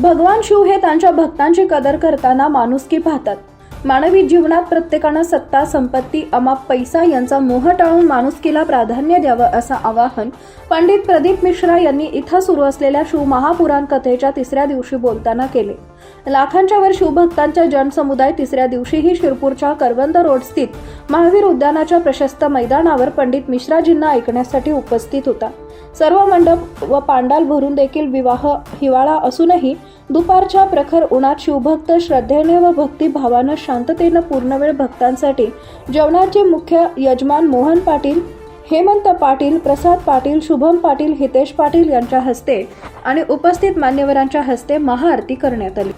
भगवान शिव हे त्यांच्या भक्तांची कदर करताना माणुसकी पाहतात. मानवी जीवनात प्रत्येकानं सत्ता संपत्ती अमाप पैसा यांचा मोह टाळून माणुसकीला प्राधान्य द्यावं असं आवाहन पंडित प्रदीप मिश्रा यांनी इथं सुरू असलेल्या शिवमहापुराण कथेच्या तिसऱ्या दिवशी बोलताना केले. लाखांच्या वर शिवभक्तांच्या जनसमुदाय तिसऱ्या दिवशीही शिरपूरच्या करवंद रोड स्थित महावीर उद्यानाच्या प्रशस्त मैदानावर पंडित मिश्राजींना ऐकण्यासाठी उपस्थित होता. सर्व मंडप व पांडाल भरून देखील विवाह हिवाळा असूनही दुपारच्या प्रखर उन्हात शिवभक्त श्रद्धेने व भक्तिभावानं शांततेनं पूर्णवेळ भक्तांसाठी जेवणाचे मुख्य यजमान मोहन पाटील हेमंत पाटील प्रसाद पाटील शुभम पाटील हितेश पाटील यांच्या हस्ते आणि उपस्थित मान्यवरांच्या हस्ते महाआरती करण्यात आली.